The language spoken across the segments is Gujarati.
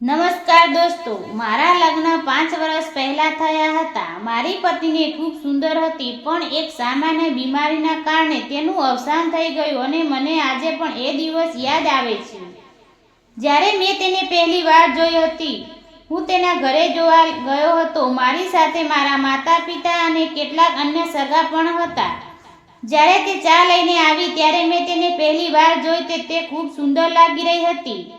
નમસ્કાર દોસ્તો, મારા લગ્ન પાંચ વર્ષ પહેલા થયા હતા. મારી પતિને ખૂબ સુંદર હતી, પણ એક સામાન્ય બીમારીના કારણે તેનું અવસાન થઈ ગયું અને મને આજે પણ એ દિવસ યાદ આવે છે. જ્યારે મેં તેને પહેલી વાર જોઈ હતી, હું તેના ઘરે જોવા ગયો હતો. મારી સાથે મારા માતા પિતા અને કેટલાક અન્ય સગા પણ હતા. જ્યારે તે ચા લઈને આવી, ત્યારે મેં તેને પહેલી વાર જોઈ તે ખૂબ સુંદર લાગી રહી હતી.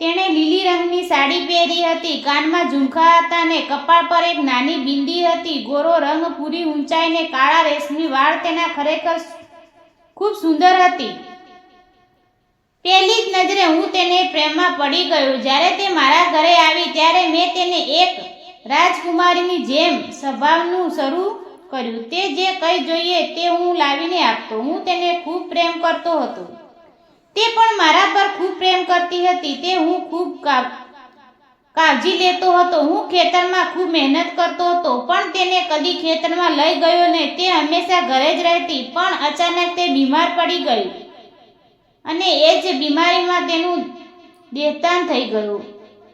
તેણે લીલી રંગની સાડી પહેરી હતી. કાનમાં ઝુમખા હતા ને કપાળ પર એક નાની બિંદી હતી. ગોરો રંગ પૂરી ઊંચાઈને કાળા રેશમી વાળ તેના ખરેખર ખૂબ સુંદર હતી. પહેલી જ નજરે હું તેને પ્રેમમાં પડી ગયો. જ્યારે તે મારા ઘરે આવી, ત્યારે મેં તેને એક રાજકુમારીની જેમ સ્વભાવનું શરૂ કર્યું. તે જે કંઈ જોઈએ તે હું લાવીને આપતો. હું તેને ખૂબ પ્રેમ કરતો હતો. તે પણ મારા પર ખૂબ કરતી હતી તે હું ખૂબ કાળજી લેતો હતો. હું ખેતરમાં ખૂબ મહેનત કરતો હતો, પણ તેને કદી ખેતરમાં લઈ ગયો ને તે હંમેશા ઘરે જ રહેતી, પણ અચાનક તે બીમાર પડી ગઈ અને એ જ બીમારીમાં તેનું દેહતાન થઈ ગયું.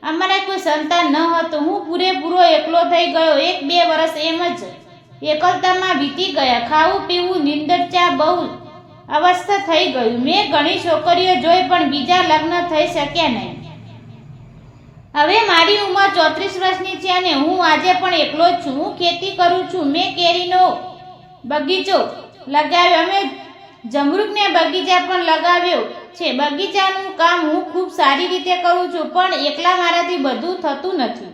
અમારે કોઈ સંતાન ન હતું. હું પૂરેપૂરો એકલો થઈ ગયો. એક બે વર્ષ એમ જ એકલતામાં વીતી ગયા. ખાવું પીવું નિંદર ચા બહુ અવસ્થા થઈ ગયું. મેં ઘણી છોકરીઓ જોઈ, પણ બીજા લગ્ન થઈ શક્યા નહીં. હવે મારી ઉંમર ચોત્રીસ વર્ષની છે અને હું આજે પણ એકલો જ છું. હું ખેતી કરું છું. મેં કેરીનો બગીચો લગાવ્યો. અમે જમરૂકને બગીચા પણ લગાવ્યો છે. બગીચાનું કામ હું ખૂબ સારી રીતે કરું છું, પણ એકલા મારાથી બધું થતું નથી.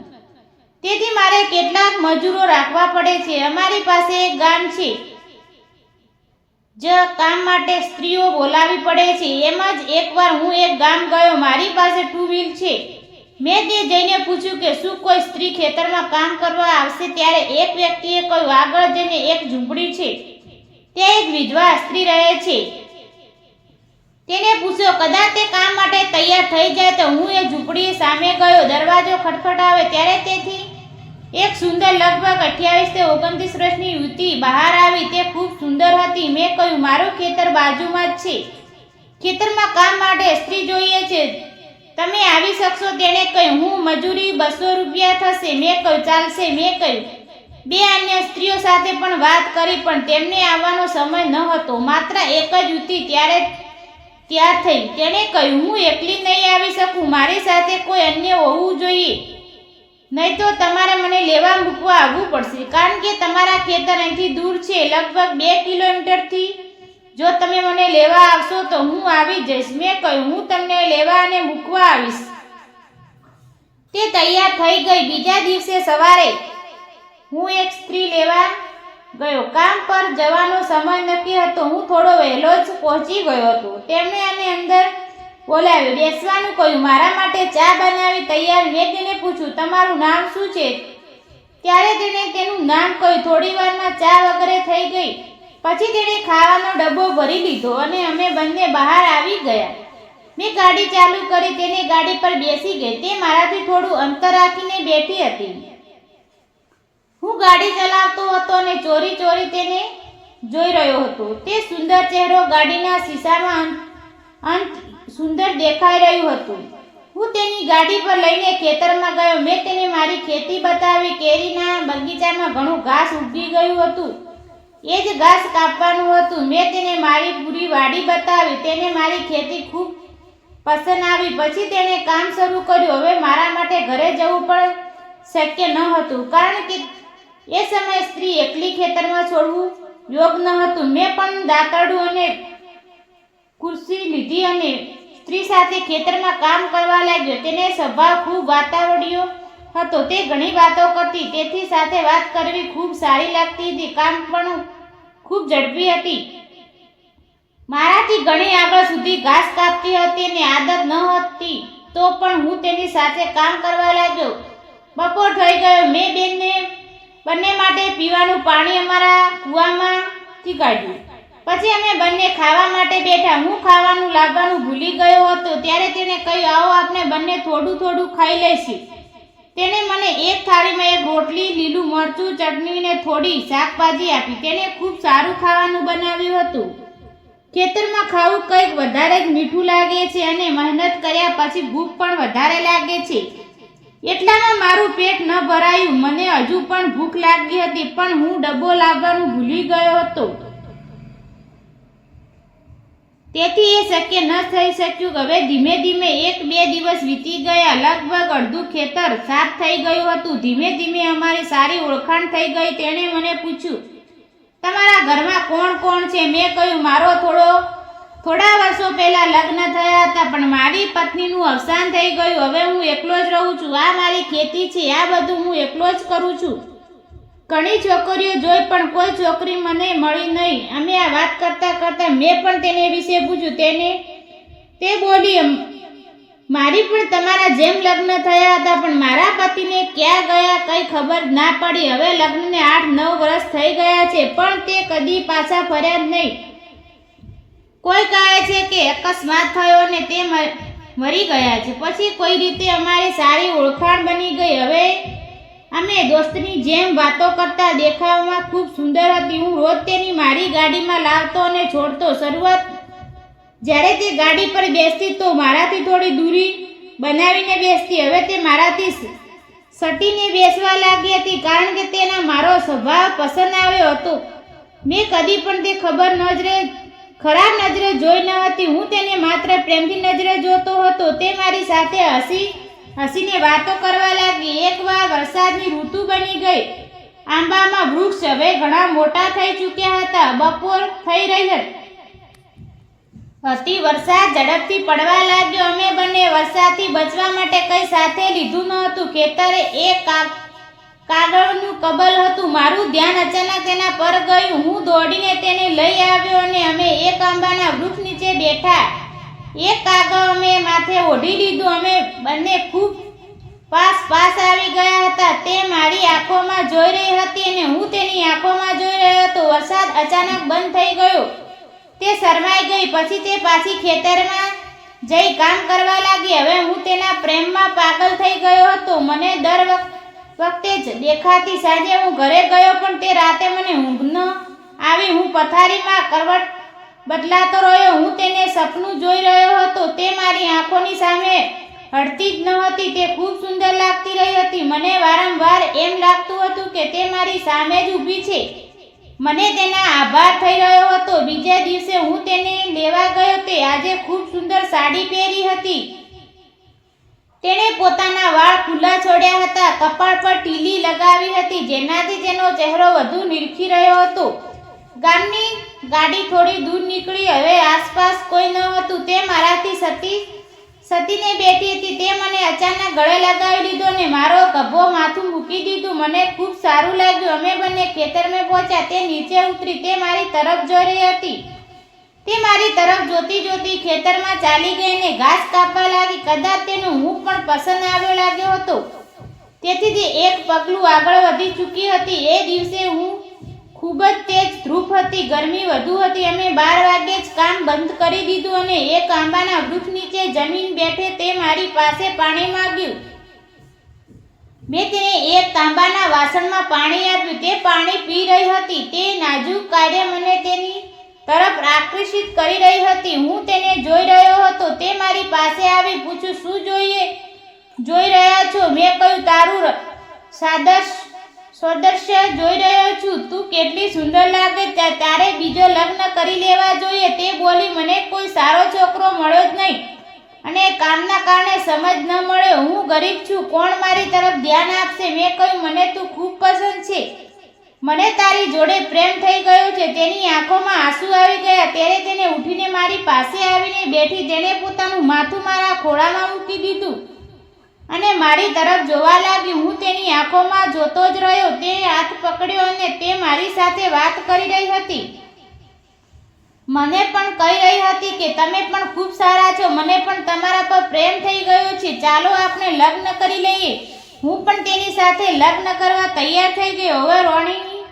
તેથી મારે કેટલાક મજૂરો રાખવા પડે છે. અમારી પાસે એક ગામ છે. જ કામ માટે સ્ત્રીઓ બોલાવી પડે છે. એમ જ એકવાર હું એક ગામ ગયો, મારી પાસે ટુ વ્હીલ છે. મેં તે જઈને પૂછ્યું કે શું કોઈ સ્ત્રી ખેતરમાં કામ કરવા આવશે ત્યારે એક વ્યક્તિએ કહ્યું, આગળ જઈને એક ઝૂંપડી છે. ત્યાં એક વિધવા સ્ત્રી રહે છે. તેને પૂછ્યો, કદાચ તે કામ માટે તૈયાર થઈ જાય તો હું એ ઝૂંપડી સામે ગયો. દરવાજો ખટખટાવે ત્યારે તેથી એક સુંદર લગભગ અઠ્યાવીસથી ઓગણત્રીસ વર્ષની યુવતી બહાર આવી તે ખૂબ સુંદર હતી. મેં કહ્યું, મારું ખેતર બાજુમાં જ છે. ખેતરમાં કામ માટે સ્ત્રી જોઈએ છે. તમે આવી શકશો? તેણે કહ્યું, હું મજૂરી બસો રૂપિયા થશે. મેં કહ્યું, ચાલશે. મેં કહ્યું, બે અન્ય સ્ત્રીઓ સાથે પણ વાત કરી, પણ તેમને આવવાનો સમય ન હતો. માત્ર એક જ યુવતી ત્યારે ત્યાં થઈ. તેણે કહ્યું, હું એકલી નહીં આવી શકું. મારી સાથે કોઈ અન્ય હોવું જોઈએ. નહીં તો તમારે મને લેવા મૂકવા આવવું પડશે. કારણ કે તમારા ખેતર અહીંથી દૂર છે, લગભગ બે કિલોમીટરથી. જો તમે મને લેવા આવશો તો હું આવી જઈશ. મેં કહ્યું, હું તમને લેવા અને મૂકવા આવીશ. તે તૈયાર થઈ ગઈ. બીજા દિવસે સવારે હું એક સ્ત્રી લેવા ગયો. કામ પર જવાનો સમય નક્કી હતો. હું થોડો વહેલો જ પહોંચી ગયો હતો. તેમણે આને અંદર બોલાવ્યો બેસવાનું કહ્યું. મારા માટે ચા બનાવી તૈયાર મેં તેને પૂછ્યું, તમારું નામ શું છે? ત્યારે તેણે તેનું નામ કહ્યું. થોડી વારમાં ચા વગેરે થઈ ગઈ. પછી તેણે ખાવાનો ડબ્બો ભરી લીધો અને અમે બંને બહાર આવી ગયા. મેં ગાડી ચાલુ કરી તેને ગાડી પર બેસી ગઈ. તે મારાથી થોડું અંતર રાખીને બેઠી હતી. હું ગાડી ચલાવતો હતો અને ચોરી ચોરી તેને જોઈ રહ્યો હતો. તે સુંદર ચહેરો ગાડીના શીશામાં અંત સુંદર દેખાઈ રહ્યું હતું. હું તેની ગાડી પર લઈને ખેતરમાં ગયો. મેં તેને મારી ખેતી બતાવી. કેરીના બગીચામાં ઘણું ઘાસ ઉગી ગયું હતું. એ જ ઘાસ કાપવાનું હતું. મેં તેને મારી પૂરી વાડી બતાવી. તેને મારી ખેતી ખૂબ પસંદ આવી. પછી તેણે કામ શરૂ કર્યું. હવે મારા માટે ઘરે જવું પણ શક્ય ન હતું. કારણ કે એ સમયે સ્ત્રી એકલી ખેતરમાં છોડવું યોગ ન હતું. મેં પણ દાતરડું અને ખુરશી લીધી અને સ્ત્રી સાથે ખેતરમાં કામ કરવા લાગ્યો. તેને સ્વભાવ ખૂબ વાતાવળ્યો હતો. તે ઘણી વાતો કરતી. તેથી સાથે વાત કરવી ખૂબ સારી લાગતી હતી. કામ પણ ખૂબ ઝડપી હતી. મારાથી ઘણી આગળ સુધી ઘાસ કાપતી હતી અને આદત ન હતી, તો પણ હું તેની સાથે કામ કરવા લાગ્યો. બપોર થઈ ગયો. મેં બેનને બંને માટે પીવાનું પાણી અમારા કૂવામાંથી કાઢ્યું. પછી અમે બંને ખાવા માટે બેઠા. હું ખાવાનું લાવવાનું ભૂલી ગયો હતો. ત્યારે તેને કહ્યું, આવો આપણે બંને થોડું થોડું ખાઈ લઈશું. તેણે મને એક થાળીમાં એક રોટલી, લીલું મરચું ચટણી ને થોડી શાકભાજી આપી. તેણે ખૂબ સારું ખાવાનું બનાવ્યું હતું. ખેતરમાં ખાવું કંઈક વધારે જ મીઠું લાગે છે અને મહેનત કર્યા પછી ભૂખ પણ વધારે લાગે છે. એટલામાં મારું પેટ ન ભરાયું. મને હજુ પણ ભૂખ લાગી હતી, પણ હું ડબ્બો લાવવાનું ભૂલી ગયો હતો. તેથી એ શક્ય ન થઈ શક્યું હવે ધીમે ધીમે એક બે દિવસ વીતી ગયા. લગભગ અડધું ખેતર સાફ થઈ ગયું હતું. ધીમે ધીમે અમારી સારી ઓળખાણ થઈ ગઈ. તેણે મને પૂછ્યું, તમારા ઘરમાં કોણ કોણ છે? મેં કહ્યું, મારો થોડો, થોડા વર્ષો પહેલા લગ્ન થયા હતા, પણ મારી પત્નીનું અવસાન થઈ ગયું. હવે હું એકલો જ રહું છું. આ મારી ખેતી છે. આ બધું હું એકલો જ કરું છું. ઘણી છોકરીઓ જોઈ પણ કોઈ છોકરી મને મળી નહીં. અમે આ વાત કરતા કરતા મેં પણ તેને વિશે પૂછ્યું. તેને તે બોલી, મારી પણ તમારા જેમ લગ્ન થયા હતા, પણ મારા પતિને ક્યાં ગયા કઈ ખબર ના પડી. હવે લગ્નને આઠ, નવ વર્ષ થઈ ગયા છે, પણ તે કદી પાછા ફર્યા જ નહીં. કોઈ કહે છે કે અકસ્માત થયો અને તે મરી ગયા છે. પછી કોઈ રીતે અમારી સારી ઓળખાણ બની ગઈ. હવે અમે દોસ્તની જેમ વાતો કરતા દેખાવામાં ખૂબ સુંદર હતી. હું રોજ તેની મારી ગાડીમાં લાવતો અને છોડતો. શરૂઆત, જ્યારે તે ગાડી પર બેસતી તો મારાથી થોડી દૂરી બનાવીને બેસતી. હવે તે મારાથી સટીને બેસવા લાગી હતી કારણ કે તેના મારો સ્વભાવ પસંદ આવ્યો હતો. મેં કદી પણ તે ખબર નજરે, ખરાબ નજરે જોઈ ન હતી. હું તેને માત્ર પ્રેમથી નજરે જોતો હતો. તે મારી સાથે હસી હસીને વાતો કરવા લાગી. એકવાર વરસાદની ઋતુ બની ગઈ. આંબામાં વૃક્ષ હવે ઘણા મોટા થઈ ચૂક્યા હતા. બપોર થઈ રહી હતી. અતિ વરસાદ ઝડપથી પડવા લાગ્યો. અમે બંને વરસાદથી બચવા માટે કંઈ સાથે લીધું ન હતું ખેતરે એક કાગળનું કબલ હતું. મારું ધ્યાન અચાનક તેના પર ગયું. હું દોડીને તેને લઈ આવ્યો અને અમે એક આંબાના વૃક્ષ નીચે બેઠા. એક કાગળ અમે માથે ઓઢી લીધું. અમે બંને ખૂબ પાસ પાસ આવી ગયા હતા. તે મારી આંખોમાં જોઈ રહી હતી અને હું તેની આંખોમાં જોઈ રહ્યો હતો. વરસાદ અચાનક બંધ થઈ ગયો. તે શરમાઈ ગઈ. પછી તે પાછી ખેતરમાં જઈ કામ કરવા લાગી. હવે હું તેના પ્રેમમાં પાગલ થઈ ગયો હતો. મને દર વખતે જ દેખાતી સાંજે હું ઘરે ગયો, પણ તે રાતે મને ઊંઘ ન આવી. હું પથારીમાં કરવટ બદલાતો રહ્યો. હું તેને સપનું જોઈ રહ્યો હતો. તે મારી આંખોની સામે હડતી જ ન હતી. તે ખૂબ સુંદર લાગતી રહી હતી. મને વારંવાર એમ લાગતું હતું કે તે મારી સામે જ ઊભી છે. મને તેના આભાર થઈ રહ્યો હતો. બીજા દિવસે હું તેને લેવા ગયો તે આજે ખૂબ સુંદર સાડી પહેરી હતી. તેણે પોતાના વાળ ખુલ્લા છોડ્યા હતા. કપાળ પર ટીલી લગાવી હતી. જેનાથી તેનો ચહેરો વધુ નિરખી રહ્યો હતો. ગામની ગાડી થોડી દૂર નીકળી, હવે આસપાસ કોઈ ન હતું. તે મારાથી સતી, સતીને બેઠી હતી. તે મને અચાનક ગળે લગાવી લીધો અને મારો ગભો માથું મૂકી દીધું. મને ખૂબ સારું લાગ્યું. અમે બંને ખેતરમાં પહોંચ્યા. તે નીચે ઉતરી. તે મારી તરફ જોઈ રહી હતી. તે મારી તરફ જોતી જોતી ખેતરમાં ચાલી ગઈ અને ઘાસ કાપવા લાગી. કદાચ તેનો હું પણ પસંદ આવ્યો લાગ્યો હતો. તેથી તે એક પગલું આગળ વધી ચૂકી હતી. એ દિવસે હું ખૂબ જ તેજ ધ્રુપ હતી, ગરમી વધુ હતી. અમે બાર વાગ્યે જ કામ બંધ કરી દીધું અને એક આંબાના વૃક્ષ નીચે જમીન બેઠે તે મારી પાસે પાણી માંગ્યું. મેં તેને એક તાંબાના વાસણમાં પાણી આપ્યું. તે પાણી પી રહી હતી. તે નાજુક કાર્ય મને તેની તરફ આકર્ષિત કરી રહી હતી. હું તેને જોઈ રહ્યો હતો. તે મારી પાસે આવી પૂછ્યું, શું જોઈએ? જોઈ રહ્યા છો? મેં કહ્યું, તારું સાદશ સૌદર્શ્ય જોઈ રહ્યો છું. તું કેટલી સુંદર લાગે તારે બીજો લગ્ન કરી લેવા જોઈએ. તે બોલી મને કોઈ સારો છોકરો મળ્યો જ નહીં. અને કામના કારણે સમજ ન મળ્યો હું ગરીબ છું. કોણ મારી તરફ ધ્યાન આપશે? મેં કહ્યું, મને તું ખૂબ પસંદ છે. મને તારી જોડે પ્રેમ થઈ ગયો છે. તેની આંખોમાં આંસુ આવી ગયા. ત્યારે તેને ઉઠીને મારી પાસે આવીને બેઠી. તેણે પોતાનું માથું મારા ખોળામાં મૂકી દીધું. અને મારી તરફ જોવા લાગી હું તેની આંખોમાં જોતો જ રહ્યો. તે હાથ પકડ્યો અને તે મારી સાથે વાત કરી રહી હતી. મને પણ કહી રહી હતી કે તમે પણ ખૂબ સારા છો. મને પણ તમારા પર પ્રેમ થઈ ગયો છે. ચાલો આપણે લગ્ન કરી લઈએ. હું પણ તેની સાથે લગ્ન કરવા તૈયાર થઈ ગયો. હવે રોણીની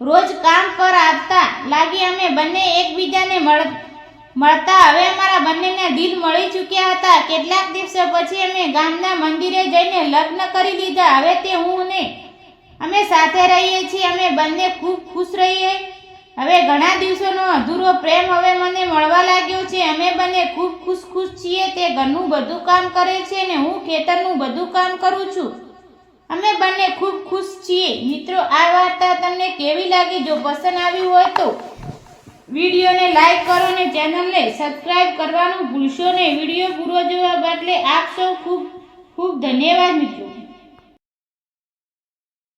રોજ કામ પર આવતા લાગી અમે બંને એકબીજાને મળ મળતા હવે અમારા બંનેના દિલ મળી ચૂક્યા હતા. કેટલાક દિવસો પછી અમે ગામના મંદિરે જઈને લગ્ન કરી લીધા. હવે તે હું ને અમે સાથે રહીએ છીએ. અમે બંને ખૂબ ખુશ રહીએ. હવે ઘણા દિવસોનો અધૂરો પ્રેમ હવે મને મળવા લાગ્યો છે. અમે બંને ખૂબ ખુશ ખુશ છીએ. તે ઘરનું બધું કામ કરે છે ને હું ખેતરનું બધું કામ કરું છું. અમે બંને ખૂબ ખુશ છીએ. મિત્રો, આ વાર્તા તમને કેવી લાગી? જો પસંદ આવી હોય તો વિડીયોને લાઇક કરો અને ચેનલને સબસ્ક્રાઇબ કરવાનું ભૂલશો નહીં. વીડિયો પૂરો જોવા બદલે આપ સૌ ખૂબ ખૂબ ધન્યવાદ મિત્રો.